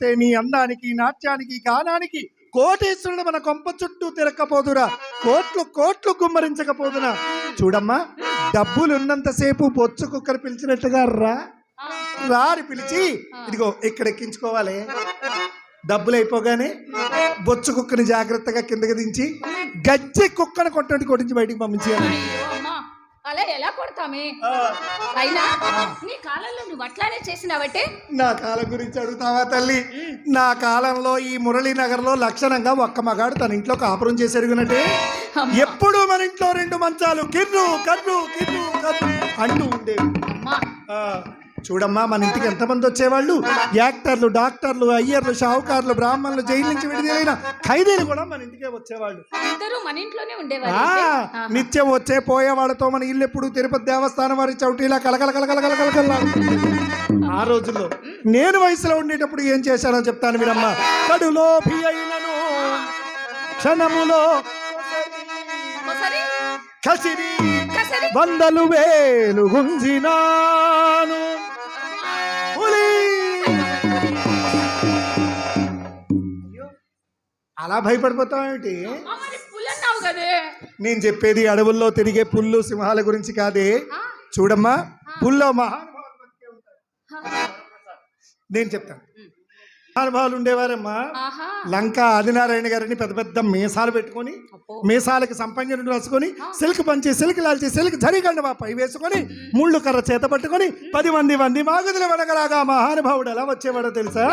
లేకపోతే నీ అందానికి నాట్యానికి గానానికి కోటేశ్వరుడు మన కొంప చుట్టూ తిరక్కపోదురా. కోట్లు కోట్లు కుమ్మరించకపోదునా. చూడమ్మా డబ్బులు ఉన్నంతసేపు బొచ్చు కుక్కరు పిలిచినట్టుగా రా. రారి పిలిచి ఇదిగో ఇక్కడ ఎక్కించుకోవాలి డబ్బులు అయిపోగానే బొచ్చు కుక్కని జాగ్రత్తగా కిందకి దించి గచ్చి కుక్కను కొట్టండి కొట్టించి బయటికి పంపించేయాలి. అలా ఎలా కొడతామే? అయినా నీ కాలంలో నువ్వు అట్లానే చేసినావటే? నా కాలం గురించి అడుగుతావా తల్లి? నా కాలంలో ఈ మురళీనగర్లో లక్షణంగా ఒక్క మగాడు తన ఇంట్లో కాపురం చేసి ఎరుగునట్టే ఎప్పుడు మన ఇంట్లో రెండు మంచాలు? కిర్రు కర్రు కిర్రు కర్రు అంటూ ఉండేవి. అమ్మా. చూడమ్మా మన ఇంటికి ఎంతమంది వచ్చేవాళ్ళు? యాక్టర్లు డాక్టర్లు అయ్యర్లు షావుకార్లు బ్రాహ్మణులు జైలు నుంచి విడుదలైన ఖైదీలు కూడా మన ఇంటికే వచ్చేవాళ్ళు. నిత్యం వచ్చే పోయే వాళ్ళతో మన ఇల్లు ఎప్పుడు తిరుపతి దేవస్థానం వారి చౌటీలా కలకల కలకల కలకల కలకల. ఆ రోజుల్లో నేను వయసులో ఉండేటప్పుడు ఏం చేశానో చెప్తాను మీరమ్మా అయినను క్షణములో కసరి. వందలు వేలు గుంజినాను. అలా కదే. నేను చెప్పేది అడవుల్లో తిరిగే పుల్లు సింహాల గురించి కాదే. చూడమ్మా పుల్లో మహానుభావులు నేను చెప్తాను. మహానుభావులు ఉండేవారమ్మా. లంక ఆదినారాయణ గారిని పెద్ద పెద్ద మీసాలు పెట్టుకొని. మీసాలకి సంపంగిని రాసుకొని సిల్క్ పంచి సిల్క్ లాల్చి సిల్క్ జరిగండ పై వేసుకొని ముళ్ళు కర్ర చేత పట్టుకొని పది మంది మంది మాగుదుల వడగలాగా మహానుభావుడు ఎలా వచ్చేవాడో తెలుసా?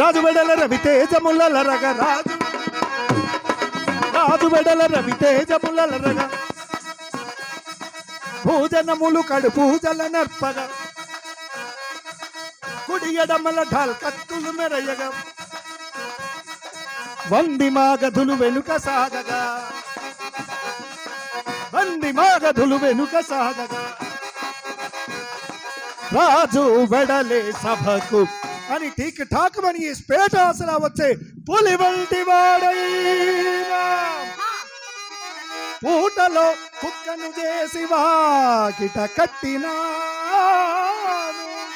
రాజు వెడల రవి తేజముల రగ రాజు కాదు వెడల రవి తేజముల భోజనములు కడు పూజల నర్పగా. కుడి ఎడమల ఢాల్ కత్తులు మెరయగా. వంది మాగధులు వెనుక సాగగా. వంది మాగధులు వెనుక సాగగా. రాజు వెడలే సభకు అని ఠీక్ ఠాక్ అని ఈ స్పేట అసలు వచ్చే పులివంటి వాడై వాడైనా పూటలో కుక్కను చేసి వాకిట కట్టినా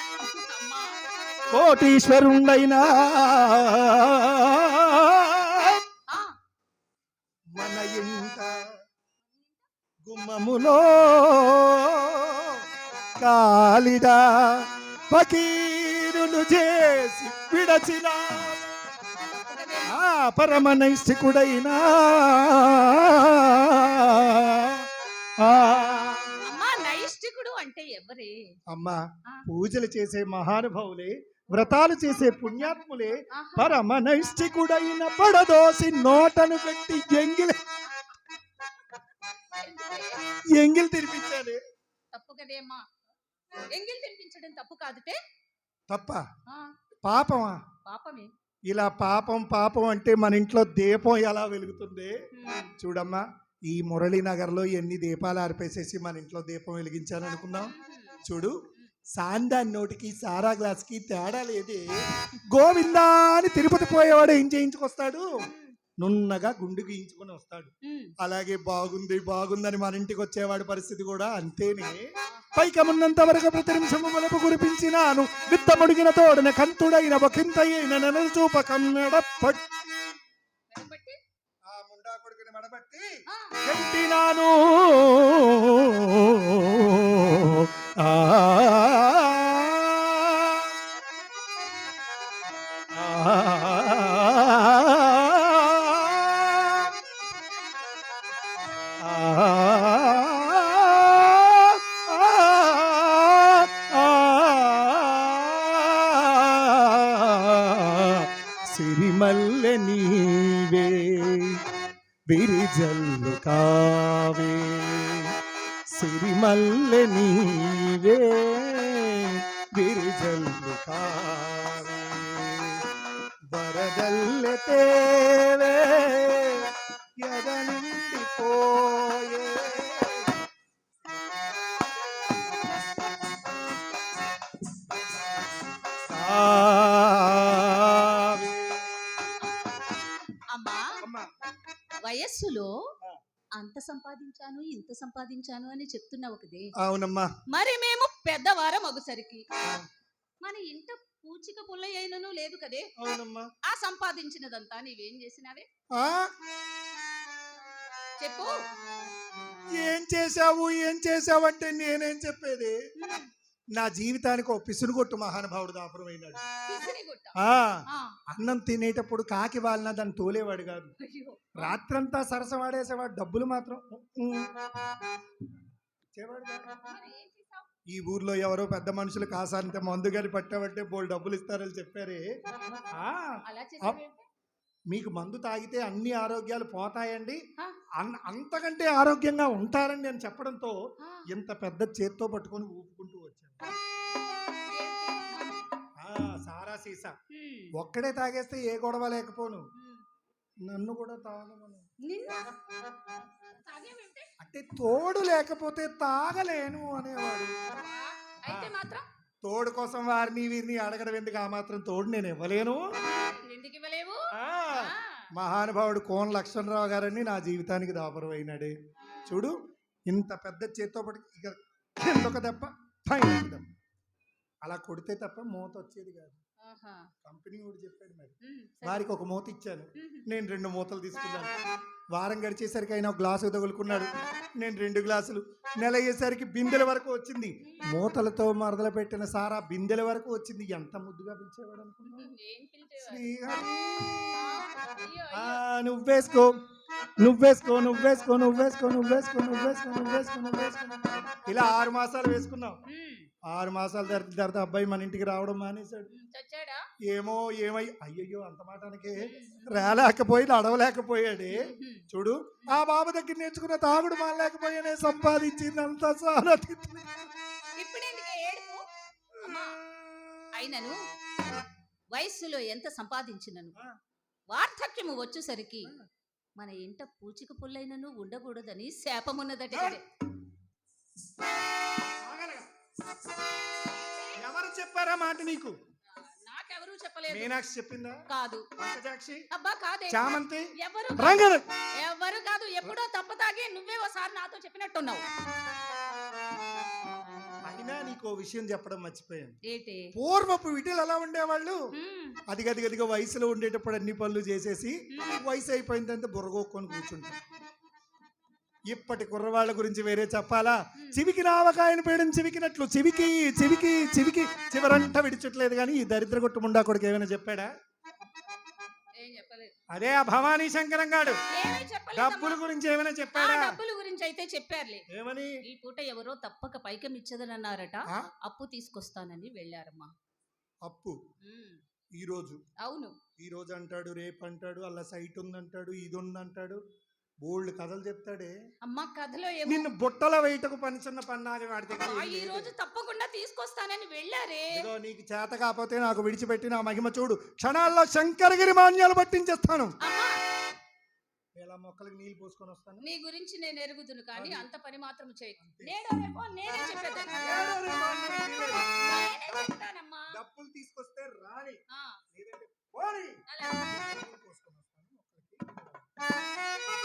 కోటీశ్వరుండైన. కోటీశ్వరుండైనా మన ఇంట గుమ్మములో కాలిడా పకీరులు చేసి విడచినా పరమనైష్ఠికుడైనా నైష్టికుడు అంటే ఎవరే? అమ్మా పూజలు చేసే మహానుభావులే వ్రతాలు చేసే పుణ్యాత్ములే ఆహా. పరమనైష్ఠికుడైన పడదోసి నోటను పెట్టి ఎంగిలి? ఎంగిలి తినిపించాలి. తప్పు కదే అమ్మా ఎంగిల్ తినిపించడం తప్పు కాదుటే? తప్ప. పాపమా? పాపమే. ఇలా పాపం పాపం అంటే మన ఇంట్లో దీపం ఎలా వెలుగుతుంది? చూడమ్మా ఈ మురళీనగర్లో ఎన్ని దీపాలు ఆర్పేసేసి మన ఇంట్లో దీపం వెలిగించాను అనుకుందాం చూడు సాందాన్ నోటికి సారా గ్లాస్కి తేడా లేదే. గోవిందా అని తిరుపతి పోయేవాడు ఏం చేయించుకొస్తాడు? నున్నగా గుండు గీయించుకొని వస్తాడు. అలాగే బాగుంది బాగుందని మన ఇంటికి వచ్చేవాడి పరిస్థితి కూడా అంతేనే. పైకమున్నంత వరకు ప్రతి నిమిషము వలపు కురిపించినాను. విత్తముడిగిన తోడన కంతుడైన ఒకంతయైన నెల చూప కన్నడ పట్టి కాబట్టి, ఆ. కావే సిరిమల్లె నీవే విరిజల్లు కావే వరదల్లె తేవే ఎదనిండిపోయే కావే. అమ్మా అమ్మా వయస్సులో. అంత సంపాదించాను ఇంత సంపాదించాను అని చెప్తున్నావు కదే అవునమ్మా. మరి మేము పెద్దవారం ఒకసరికి మన ఇంట పూచిక పుల్ల అయినను లేదు కదే. అవునమ్మా. ఆ సంపాదించినదంతా నీవేం చేసినావే? చెప్పు. ఏం చేశావు ఏం చేశావు అంటే నేనేం చెప్పేది? నా జీవితానికి ఒక పిసునుగొట్టు మహానుభావుడు దాపురమైనాడు. అన్నం తినేటప్పుడు కాకి వాళ్ళన దాన్ని తోలేవాడు కాదు. రాత్రంతా సరసవాడేసేవాడు డబ్బులు మాత్రం? ఈ ఊర్లో ఎవరో పెద్ద మనుషులు కాసాంత మందు గారి పట్టామంటే బోల్ డబ్బులు ఇస్తారని చెప్పారే? మీకు మందు తాగితే అన్ని ఆరోగ్యాలు పోతాయండి. అన్- అంతకంటే ఆరోగ్యంగా ఉంటారని నేను చెప్పడంతో ఇంత పెద్ద చేత్తో పట్టుకొని ఊపుకుంటూ వచ్చాను. సారా సీసా. ఒక్కడే తాగేస్తే ఏ గొడవ లేకపోను. నన్ను కూడా తాగమను? అంటే తోడు లేకపోతే తాగలేను అనేవాడు. తోడు కోసం వారిని వీరిని అడగడం ఎందుకు? ఆ మాత్రం తోడు నేను ఇవ్వలేను ఎందుకు ఇవ్వలేవు ఆ, ఆ, మహానుభావుడు కోన లక్ష్మణరావు గారని నా జీవితానికి దాపరం అయినాడే చూడు ఇంత పెద్ద చేత్తో పడి ఇక కిందొక దెబ్బ అలా కొడితే తప్ప మూత వచ్చేది కాదు. కంపెనీ కూడా చెప్పాడు మరి. వారికి ఒక మూత ఇచ్చాను. నేను రెండు మూతలు తీసుకున్నాను. వారం గడిచేసరికి ఆయన ఒక గ్లాసు తగులుకున్నాడు. నేను రెండు గ్లాసులు. నెల అయ్యేసరికి బిందెల వరకు వచ్చింది. మూతలతో మరదలు పెట్టిన సారా బిందెల వరకు వచ్చింది. ఎంత ముద్దుగా పిలిచేవాడు అయ్యో. నువ్వేసుకో. నువ్వేసుకో నువ్వేసుకో నువ్వేసుకో నువ్వేసుకో నువ్వేసుకో నువ్వేసుకో నువ్వేసుకో. ఇలా ఆరు మాసాలు వేసుకున్నాం హ్మ్, ఆరు మాసాల తర్వాత తర్వాత అబ్బాయి మన ఇంటికి రావడం మానేశాడు. ఏమో ఏమై అయ్యయ్యో అంత మాటానికి రాలేకపోయి అడవలేకపోయాడే హ్మ్, చూడు ఆ బాబు దగ్గర నేర్చుకున్న తాగుడు మానలేకపోయానే చాలా. ఇప్పుడు ఎందుకు ఏడుపు? అమ్మా, అయినను వయస్సులో ఎంత సంపాదించినను. వార్ధక్యము వచ్చేసరికి మన ఇంట పూచిక పుల్లైనను ఉండకూడదని శాపమున్నదట. ఎవరు చెప్పారా మాట నీకు? నాకెవరూ చెప్పలేదు. మీనాక్షి చెప్పిందా? కాదు. పంకజాక్షి అబ్బా కాదే. చామంతి? ఎవరు రంగడు ఎవరు కాదు? ఎప్పుడో తప్పతాగి నువ్వే ఒకసారి నాతో చెప్పినట్టున్నావు. అయినా నీకు ఓ విషయం చెప్పడం మర్చిపోయాను. ఏటే? పూర్వపు విటలు ఎలా ఉండేవాళ్ళు? హ్మ్, అది గది గదిగా వయసులో ఉండేటప్పుడు అన్ని పనులు చేసేసి. వయసు అయిపోయిన తర్వాత బుర్రగొక్కొని కూర్చుంటారు. ఇప్పటి కుర్రవాళ్ళ గురించి వేరే చెప్పాలా? చివికి రావకాయని పేడం చివికినట్లు. చివికి చివికి చివికి చివరంట విడిచట్లేదు కానీ ఈ దరిద్ర కొట్టు ముండా కొడుకు ఏమైనా చెప్పాడా? అదే ఆ భవానీ శంకరం గాడు. డబ్బుల గురించి ఏమైనా చెప్పాడా? డబ్బుల గురించి అయితే చెప్పారులే. ఏమని? ఈ పూట ఎవరో తప్పక పైకం ఇచ్చదనన్నారట? అప్పు తీసుకొస్తానని వెళ్ళారమ్మా. అప్పు? ఈ రోజు? అవును. ఈ రోజు అంటాడు రేపు అంటాడు అలా సైట్ ఉందంటాడు ఇది ఉందంటాడు. బోల్డ్ కథలు చెప్తాడే. అమ్మ కథలో ఏమో నిన్ను బుట్టల వేయటకు పనిచున్న పన్నాది వాడితే ఆ, ఈ రోజు తప్పకుండా తీసుకొస్తానని వెళ్ళారే. ఇదిగో నీకు చేత కాకపోతే నాకు విడిచిపెట్టి నా మహిమ చూడు. క్షణాల్లో శంకరగిరి మాన్యాలు పట్టించేస్తాను. అమ్మా! ఇలా మొక్కలకు నీళ్ళు పోసుకొని వస్తాను. నీ గురించి నేను ఎరుగుదును కానీ అంత పని మాత్రం చేయకు. అంతే. నేడో రేపో నేనే చెప్పేదాన్ని ఏడో రేపు మాన్యాలు తీయలేదు. నేనే చెప్తానమ్మా. డబ్బులు తీసుకొస్తే రాని. ఆ, లేదంటే పోని. అలా. నీళ్ళు పోసుకొని వస్తాను మొక్కలకి.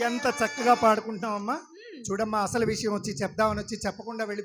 ఎంత చక్కగా పాడుకుంటున్నావమ్మా? చూడమ్మా అసలు విషయం వచ్చి చెప్దామని వచ్చి చెప్పకుండా వెళ్ళి